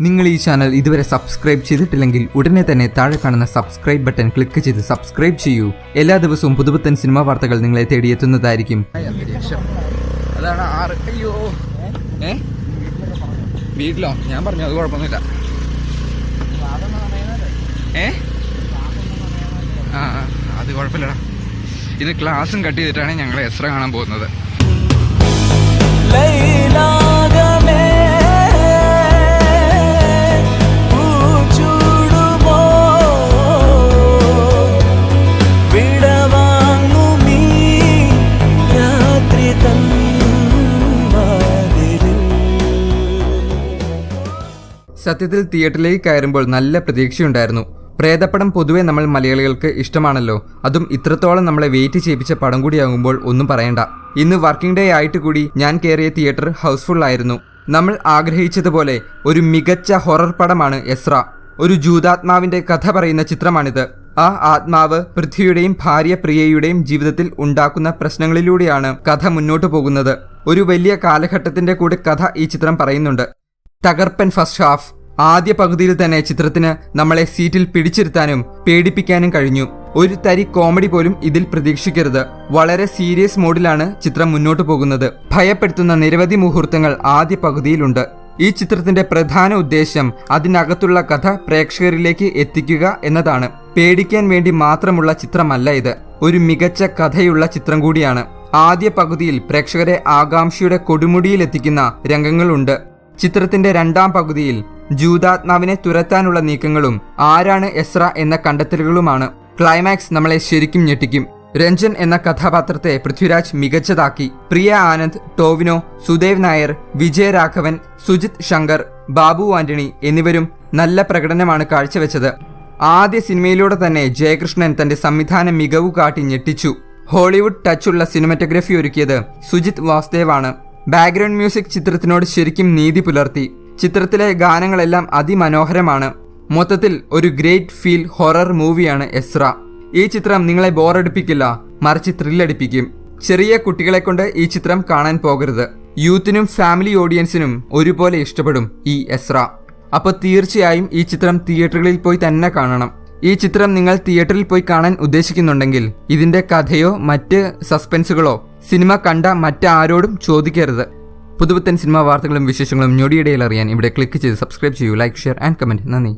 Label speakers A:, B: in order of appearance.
A: നിങ്ങൾ ഈ ചാനൽ ഇതുവരെ സബ്സ്ക്രൈബ് ചെയ്തിട്ടില്ലെങ്കിൽ ഉടനെ തന്നെ താഴെ കാണുന്ന സബ്സ്ക്രൈബ് ബട്ടൺ ക്ലിക്ക് ചെയ്ത് സബ്സ്ക്രൈബ് ചെയ്യൂ. എല്ലാ ദിവസവും പുതുപുത്തൻ സിനിമാ വാർത്തകൾ നിങ്ങളെ തേടിയെത്തുന്നതായിരിക്കും
B: അതാണ് ആറ്. അയ്യോ. ഏ? വീട്ടിലോ? ഞാൻ പറഞ്ഞു അത് കുഴപ്പമൊന്നുമില്ല. ഏ? ആ ആ, അത് കുഴപ്പമില്ലടാ. ഇത് ക്ലാസ്സും കട്ട് ചെയ്തിട്ടാണ് ഞങ്ങൾ എസ്ര കാണാൻ പോകുന്നത്.
A: സത്യത്തിൽ തിയേറ്ററിലേക്ക് കയറുമ്പോൾ നല്ല പ്രതീക്ഷയുണ്ടായിരുന്നു. പ്രേതപ്പടം പൊതുവേ നമ്മൾ മലയാളികൾക്ക് ഇഷ്ടമാണല്ലോ. അതും ഇത്രത്തോളം നമ്മളെ വെയിറ്റ് ചെയ്യിപ്പിച്ച പടം കൂടിയാകുമ്പോൾ ഒന്നും പറയണ്ട. ഇന്ന് വർക്കിംഗ് ഡേ ആയിട്ട് കൂടി ഞാൻ കയറിയ തിയേറ്റർ ഹൗസ്ഫുൾ ആയിരുന്നു. നമ്മൾ ആഗ്രഹിച്ചതുപോലെ ഒരു മികച്ച ഹൊറർ പടമാണ് എസ്ര. ഒരു ജൂതാത്മാവിന്റെ കഥ പറയുന്ന ചിത്രമാണിത്. ആ ആത്മാവ് പൃഥ്വിയുടെയും ഭാര്യ പ്രിയയുടെയും ജീവിതത്തിൽ ഉണ്ടാക്കുന്ന പ്രശ്നങ്ങളിലൂടെയാണ് കഥ മുന്നോട്ടു പോകുന്നത്. ഒരു വലിയ കാലഘട്ടത്തിന്റെ കൂടെ കഥ ഈ ചിത്രം പറയുന്നുണ്ട്. തകർപ്പൻ ഫസ്റ്റ് ഹാഫ് ആദ്യ പകുതിയിൽ തന്നെ ചിത്രത്തിന് നമ്മളെ സീറ്റിൽ പിടിച്ചിരുത്താനും പേടിപ്പിക്കാനും കഴിഞ്ഞു. ഒരു തരി കോമഡി പോലും ഇതിൽ പ്രതീക്ഷിക്കരുത്. വളരെ സീരിയസ് മോഡിലാണ് ചിത്രം മുന്നോട്ട് പോകുന്നത്. ഭയപ്പെടുത്തുന്ന നിരവധി മുഹൂർത്തങ്ങൾ ആദ്യ പകുതിയിലുണ്ട്. ഈ ചിത്രത്തിന്റെ പ്രധാന ഉദ്ദേശ്യം അതിനകത്തുള്ള കഥ പ്രേക്ഷകരിലേക്ക് എത്തിക്കുക എന്നതാണ്. പേടിക്കാൻ വേണ്ടി മാത്രമുള്ള ചിത്രമല്ല ഇത്. ഒരു മികച്ച കഥയുള്ള ചിത്രം കൂടിയാണ്. ആദ്യ പകുതിയിൽ പ്രേക്ഷകരെ ആകാംക്ഷയുടെ കൊടുമുടിയിലെത്തിക്കുന്ന രംഗങ്ങളുണ്ട്. ചിത്രത്തിന്റെ രണ്ടാം പകുതിയിൽ ജൂതാത്മാവിനെ തുരത്താനുള്ള നീക്കങ്ങളും ആരാണ് എസ്ര എന്ന കണ്ടെത്തലുകളുമാണ്. ക്ലൈമാക്സ് നമ്മളെ ശരിക്കും ഞെട്ടിക്കും. രഞ്ജൻ എന്ന കഥാപാത്രത്തെ പൃഥ്വിരാജ് മികച്ചതാക്കി. പ്രിയ ആനന്ദ് ടോവിനോ സുദേവ് നായർ വിജയ രാഘവൻ സുജിത് ശങ്കർ ബാബു ആന്റണി എന്നിവരും നല്ല പ്രകടനമാണ് കാഴ്ചവെച്ചത്. ആദ്യ സിനിമയിലൂടെ തന്നെ ജയകൃഷ്ണൻ തന്റെ സംവിധാന മികവ് കാട്ടി ഞെട്ടിച്ചു. ഹോളിവുഡ് ടച്ചുള്ള സിനിമറ്റോഗ്രഫി ഒരുക്കിയത് സുജിത് വാസ്ദേവാണ്. ബാക്ക്ഗ്രൗണ്ട് മ്യൂസിക് ചിത്രത്തിനോട് ശരിക്കും നീതി പുലർത്തി. ചിത്രത്തിലെ ഗാനങ്ങളെല്ലാം അതിമനോഹരമാണ്. മൊത്തത്തിൽ ഒരു ഗ്രേറ്റ് ഫീൽ ഹൊറർ മൂവിയാണ് എസ്ര. ഈ ചിത്രം നിങ്ങളെ ബോറടിപ്പിക്കില്ല മറിച്ച് ത്രില്ലടിപ്പിക്കും. ചെറിയ കുട്ടികളെ കൊണ്ട് ഈ ചിത്രം കാണാൻ പോകരുത്. യൂത്തിനും ഫാമിലി ഓഡിയൻസിനും ഒരുപോലെ ഇഷ്ടപ്പെടും ഈ എസ്ര. അപ്പോൾ തീർച്ചയായും ഈ ചിത്രം തിയേറ്ററുകളിൽ പോയി തന്നെ കാണണം. ഈ ചിത്രം നിങ്ങൾ തിയേറ്ററിൽ പോയി കാണാൻ ഉദ്ദേശിക്കുന്നുണ്ടെങ്കിൽ ഇതിന്റെ കഥയോ മറ്റ് സസ്പെൻസുകളോ സിനിമ കണ്ട മറ്റാരോടും ചോദിക്കരുത്. പുതുപുത്തൻ സിനിമാ വാർത്തകളും വിശേഷങ്ങളും ഞൊടിയിടയിൽ അറിയാൻ ഇവിടെ ക്ലിക്ക് ചെയ്ത് സബ്സ്ക്രൈബ് ചെയ്യൂ ലൈക്ക് ഷെയർ ആൻഡ് കമന്റ് നന്ദി.